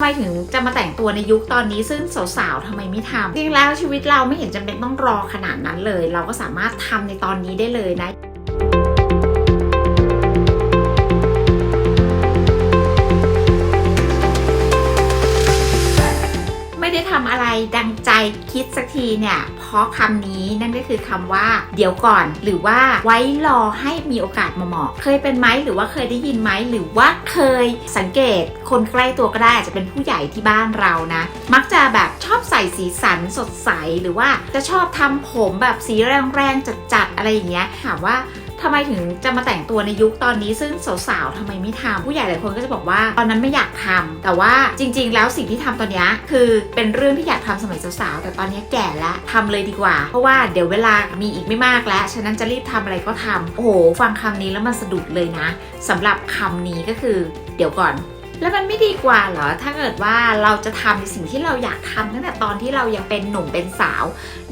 ทำไมถึงจะมาแต่งตัวในยุคตอนนี้ซึ่งสาวๆทำไมไม่ทำจริงๆแล้วชีวิตเราไม่เห็นจำเป็นต้องรอขนาดนั้นเลย เราก็สามารถทำในตอนนี้ได้เลยนะ ทำอะไรดังใจคิดสักทีเนี่ยเพราะคำนี้นั่นก็คือคำว่า เดี๋ยวก่อน หรือว่าไว้รอให้มีโอกาสมาเหมาะ เคยเป็นไหมหรือว่าเคยได้ยินไหมหรือว่าเคยสังเกตคนใกล้ตัวก็ได้อาจจะเป็นผู้ใหญ่ที่บ้านเรานะ มักจะแบบชอบใส่สีสันสดใสหรือว่าจะชอบทำผมแบบสีแรงๆจัดๆอะไรอย่างเงี้ยถามว่า ทำไมถึงจะมาแต่งตัวในยุคตอนนี้ซึ่งสาวๆทำไมไม่ทำผู้ใหญ่หลายคนก็จะบอกว่าตอนนั้นไม่อยากทำแต่ว่าจริง ๆ แล้วสิ่งที่ทำตอนนี้คือเป็นเรื่องที่อยากทำสมัยสาวๆแต่ตอนนี้แก่แล้วทำเลยดีกว่า เพราะว่าเดี๋ยวเวลามีอีกไม่มากแล้ว ฉะนั้นจะรีบทำอะไรก็ทำโอ้โหฟังคำนี้แล้วมันสะดุดเลยนะสำหรับคำนี้ก็คือ เดี๋ยวก่อน แล้วมันไม่ดีกว่าเหรอ ถ้าเกิดว่าเราจะทำในสิ่งที่เราอยากทำตั้งแต่ตอนที่เรายังเป็นหนุ่มเป็นสาว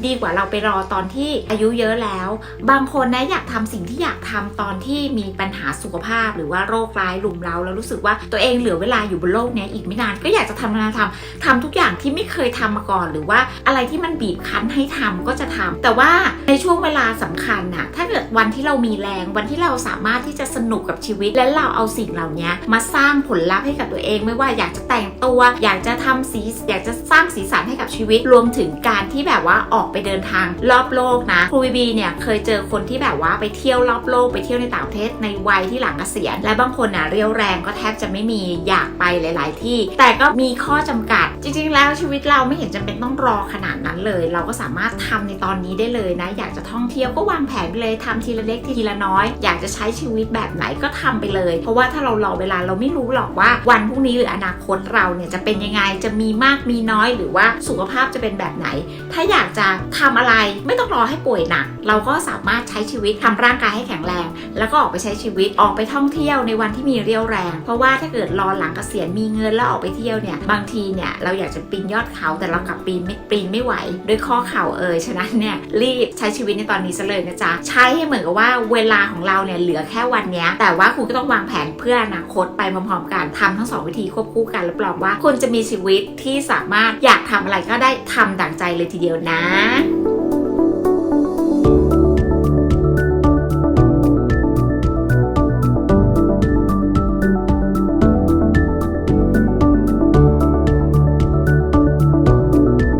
ดีกว่าเราไปรอตอนที่อายุเยอะแล้ว บางคนนะอยากทำสิ่งที่อยากทำตอนที่มีปัญหาสุขภาพ หรือว่าโรคร้ายลุมเราแล้วรู้สึกว่าตัวเองเหลือเวลาอยู่บนโลกนี้อีกไม่นาน ก็อยากจะทำทำทำทำทุกอย่างที่ไม่เคยทำมาก่อน หรือว่าอะไรที่มันบีบคั้นให้ทำก็จะทำแต่ว่าในช่วงเวลาสำคัญน่ะถ้าเกิดวันที่เรามีแรงวันที่เราสามารถที่จะสนุกกับชีวิต และเราเอาสิ่งเหล่านี้มาสร้างผลลัพธ์ให้กับตัวเองไม่ว่าอยากจะแต่งตัว อยากจะทำสีอยากจะสร้างสีสันให้กับชีวิตรวมถึงการที่แบบว่าออกไปเดินทางรอบโลกนะครูบีบีเนี่ยเคยเจอคนที่แบบว่าไปเที่ยวรอบโลกไปเที่ยวในต่างประเทศในวัยที่หลังเกษียณและบางคนน่ะเรียวแรงก็แทบจะไม่มีอยากไปหลาย ๆ ที่ แต่ก็มีข้อจำกัด จริง ๆ แล้วชีวิตเราไม่เห็นจำเป็นต้องรอขนาดนั้นเลย เราก็สามารถทำในตอนนี้ได้เลยนะ อยากจะท่องเที่ยวก็วางแผนไปเลยทำทีละเล็กทีละน้อย อยากจะใช้ชีวิตแบบไหนก็ทำไปเลย เพราะว่าถ้าเรารอเวลาเราไม่รู้หรอกว่าวันพรุ่งนี้หรืออนาคตเราเนี่ยจะเป็นยังไงจะมีมากมีน้อยหรือว่าสุขภาพจะเป็นแบบไหน ถ้าอยากจะทำอะไรไม่ต้องรอให้ป่วยหนัก เราก็สามารถใช้ชีวิตทำร่างกายให้แข็งแรง แล้วก็ออกไปใช้ชีวิตออกไปท่องเที่ยวในวันที่มีเรี่ยวแรง เพราะว่าถ้าเกิดรอหลังเกษียณมีเงินแล้วออกไปเที่ยวเนี่ยบางทีเนี่ยเราอยากจะปีนยอดเขาแต่เรากลับปีนไม่ปีนไม่ไหวด้วยข้อเข่าเอ่ยฉะนั้นเนี่ยรีบใช้ชีวิตในตอนนี้ซะเลยนะจ๊ะใช้ให้เหมือนกับว่าเวลาของเราเนี่ยเหลือแค่วันเนี้ยแต่ว่าคุณก็ต้องวางแผนเพื่ออนาคตไปพร้อมๆกันทำทั้งสองวิธีควบคู่กันรับรองว่า คุณจะมีชีวิตที่สามารถอยากทำอะไรก็ได้ทำดั่งใจเลยทีเดียวนะ